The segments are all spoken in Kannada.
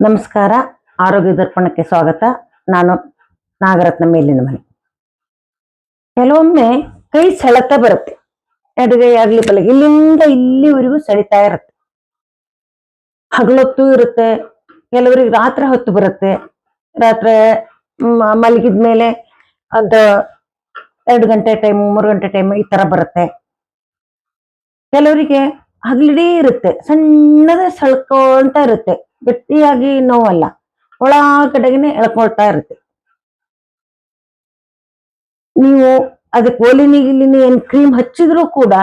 ನಮಸ್ಕಾರ. ಆರೋಗ್ಯ ದರ್ಪಣಕ್ಕೆ ಸ್ವಾಗತ. ನಾನು ನಾಗರತ್ನ ಮೇಲಿನ ಮನೆ. ಕೆಲವೊಮ್ಮೆ ಕೈ ಸೆಳೆತ ಬರುತ್ತೆ. ಎಡಗೈ ಆಗ್ಲಿ ಬಲ ಇಲ್ಲಿಂದ ಇಲ್ಲಿವರೆಗೂ ಸೆಳಿತಾ ಇರುತ್ತೆ. ಹಗಲೊತ್ತು ಇರುತ್ತೆ. ಕೆಲವರಿಗೆ ರಾತ್ರಿ ಹೊತ್ತು ಬರುತ್ತೆ. ರಾತ್ರಿ ಮಲಗಿದ ಮಲಗಿದ್ಮೇಲೆ ಅದು ಎರಡು ಗಂಟೆ ಟೈಮ್, ಮೂರು ಗಂಟೆ ಟೈಮ್ ಈ ತರ ಬರುತ್ತೆ. ಕೆಲವರಿಗೆ ಹಗಲಿಡೀ ಇರುತ್ತೆ, ಸಣ್ಣದ ಸಳ್ಕೊಳ್ತಾ ಇರುತ್ತೆ, ಗಟ್ಟಿಯಾಗಿ ನೋವಲ್ಲ ಒಳಗಡೆಗೆ ಎಳ್ಕೊಳ್ತಾ ಇರುತ್ತೆ. ನೀವು ಅದಕ್ಕೆ ಓಲಿನಿ ಗಿಲಿನಿ ಏನ್ ಕ್ರೀಮ್ ಹಚ್ಚಿದ್ರು ಕೂಡ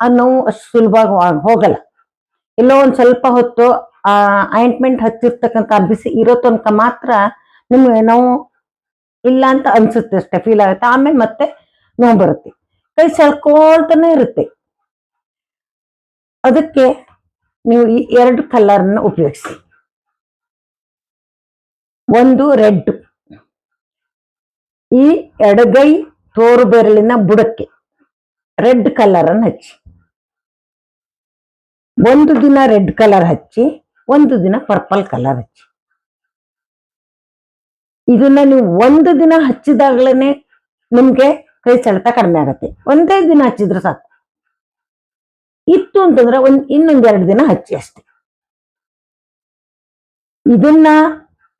ಆ ನೋವು ಅಷ್ಟು ಸುಲಭವಾಗಿ ಹೋಗಲ್ಲ. ಎಲ್ಲೋ ಒಂದ್ ಸ್ವಲ್ಪ ಹೊತ್ತು ಆ ಆಯಿಂಟ್ಮೆಂಟ್ ಹಚ್ಚಿರ್ತಕ್ಕಂಥ ಬಿಸಿ ಇರೋ ತನಕ ಮಾತ್ರ ನಿಮ್ಗೆ ನೋವು ಇಲ್ಲ ಅಂತ ಅನ್ಸುತ್ತೆ ಅಷ್ಟೇ ಫೀಲ್ ಆಗುತ್ತೆ. ಆಮೇಲೆ ಮತ್ತೆ ನೋವು ಬರುತ್ತೆ. ಕೈ ಸೆಳ್ಕೊಳ್ತಾನೆ ಇರುತ್ತೆ. ಅದಕ್ಕೆ ನೀವು ಈ ಎರಡು ಕಲರ್ನ ಉಪಯೋಗಿಸಿ. ಒಂದು ರೆಡ್ ಈ ಎಡಗೈ ತೋರು ಬೆರಳಿನ ಬುಡಕ್ಕೆ ರೆಡ್ ಕಲರ್ ಅನ್ನು ಹಚ್ಚಿ. ಒಂದು ದಿನ ರೆಡ್ ಕಲರ್ ಹಚ್ಚಿ, ಒಂದು ದಿನ ಪರ್ಪಲ್ ಕಲರ್ ಹಚ್ಚಿ. ಇದನ್ನ ನೀವು ಒಂದು ದಿನ ಹಚ್ಚಿದಾಗ್ಲೇನೆ ನಿಮ್ಗೆ ಕೈ ಸೆಳೆತ ಕಡಿಮೆ ಆಗತ್ತೆ. ಒಂದೇ ದಿನ ಹಚ್ಚಿದ್ರೆ ಸಾಕು. ಇತ್ತು ಅಂತಂದ್ರೆ ಒಂದ್ ಇನ್ನೊಂದೆರಡು ದಿನ ಹಚ್ಚಿ ಅಷ್ಟೆ. ಇದನ್ನ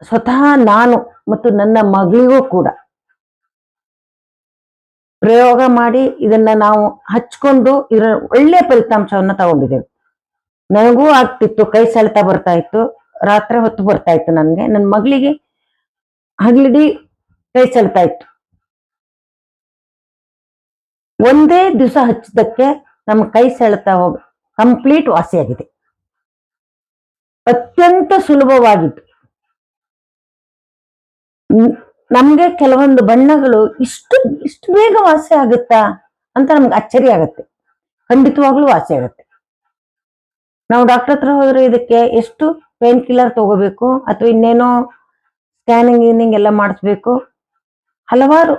ಸ್ವತಃ ನಾನು ಮತ್ತು ನನ್ನ ಮಗಳಿಗೂ ಕೂಡ ಪ್ರಯೋಗ ಮಾಡಿ ಇದನ್ನ ನಾವು ಹಚ್ಕೊಂಡು ಇದರ ಒಳ್ಳೆ ಫಲಿತಾಂಶವನ್ನ ತಗೊಂಡಿದ್ದೇವೆ. ನನಗೂ ಆಗ್ತಿತ್ತು, ಕೈ ಸೆಳೆತ ಬರ್ತಾ ಇತ್ತು, ರಾತ್ರಿ ಹೊತ್ತು ಬರ್ತಾ ಇತ್ತು ನನ್ಗೆ. ನನ್ನ ಮಗಳಿಗೆ ಹಗ್ಲಿಡಿ ಕೈ ಸೆಳೆತಾ ಇತ್ತು. ಒಂದೇ ದಿವಸ ಹಚ್ಚಿದ್ದಕ್ಕೆ ನಮ್ಮ ಕೈ ಸೆಳೆತಾ ಹೋಗ ಕಂಪ್ಲೀಟ್ ವಾಸಿಯಾಗಿದೆ. ಅತ್ಯಂತ ಸುಲಭವಾಗಿತ್ತು. ನಮ್ಗೆ ಕೆಲವೊಂದು ಬಣ್ಣಗಳು ಇಷ್ಟು ಇಷ್ಟು ಬೇಗ ವಾಸಿ ಆಗುತ್ತಾ ಅಂತ ನಮ್ಗೆ ಅಚ್ಚರಿ ಆಗತ್ತೆ. ಖಂಡಿತವಾಗ್ಲೂ ವಾಸಿ ಆಗುತ್ತೆ. ನಾವು ಡಾಕ್ಟರ್ ಹತ್ರ ಹೋದ್ರೆ ಇದಕ್ಕೆ ಎಷ್ಟು ಪೇನ್ ಕಿಲ್ಲರ್ ತಗೋಬೇಕು ಅಥವಾ ಇನ್ನೇನೋ ಸ್ಕ್ಯಾನಿಂಗ್ ಗೀನಿಂಗ್ ಎಲ್ಲ ಮಾಡಿಸ್ಬೇಕು? ಹಲವಾರು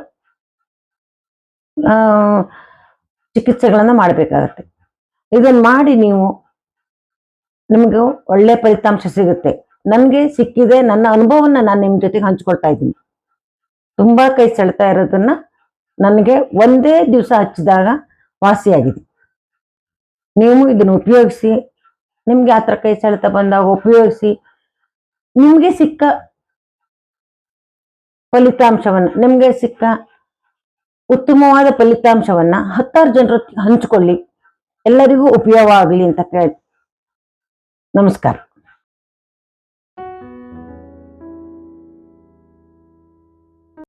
ಚಿಕಿತ್ಸೆಗಳನ್ನ ಮಾಡಬೇಕಾಗತ್ತೆ. ಇದನ್ನು ಮಾಡಿ ನೀವು ನಿಮಗೆ ಒಳ್ಳೆ ಫಲಿತಾಂಶ ಸಿಗುತ್ತೆ. ನನಗೆ ಸಿಕ್ಕಿದೆ, ನನ್ನ ಅನುಭವವನ್ನು ನಾನು ನಿಮ್ಮ ಜೊತೆಗೆ ಹಂಚ್ಕೊಳ್ತಾ ಇದ್ದೀನಿ. ತುಂಬಾ ಕೈ ಸೆಳೆತಾ ಇರೋದನ್ನ ನನಗೆ ಒಂದೇ ದಿವಸ ಹಚ್ಚಿದಾಗ ವಾಸಿಯಾಗಿದೆ. ನೀವು ಇದನ್ನ ಉಪಯೋಗಿಸಿ, ನಿಮಗೆ ಆ ಕೈ ಸೆಳೆತ ಬಂದಾಗ ಉಪಯೋಗಿಸಿ, ನಿಮಗೆ ಸಿಕ್ಕ ಫಲಿತಾಂಶವನ್ನು, ನಿಮಗೆ ಸಿಕ್ಕ ಉತ್ತಮವಾದ ಫಲಿತಾಂಶವನ್ನ ಹತ್ತಾರು ಜನರ ಹಂಚಿಕೊಳ್ಳಿ. ಎಲ್ಲರಿಗೂ ಉಪಯೋಗ ಆಗಲಿ ಅಂತ ಕೇಳಿ ನಮಸ್ಕಾರ.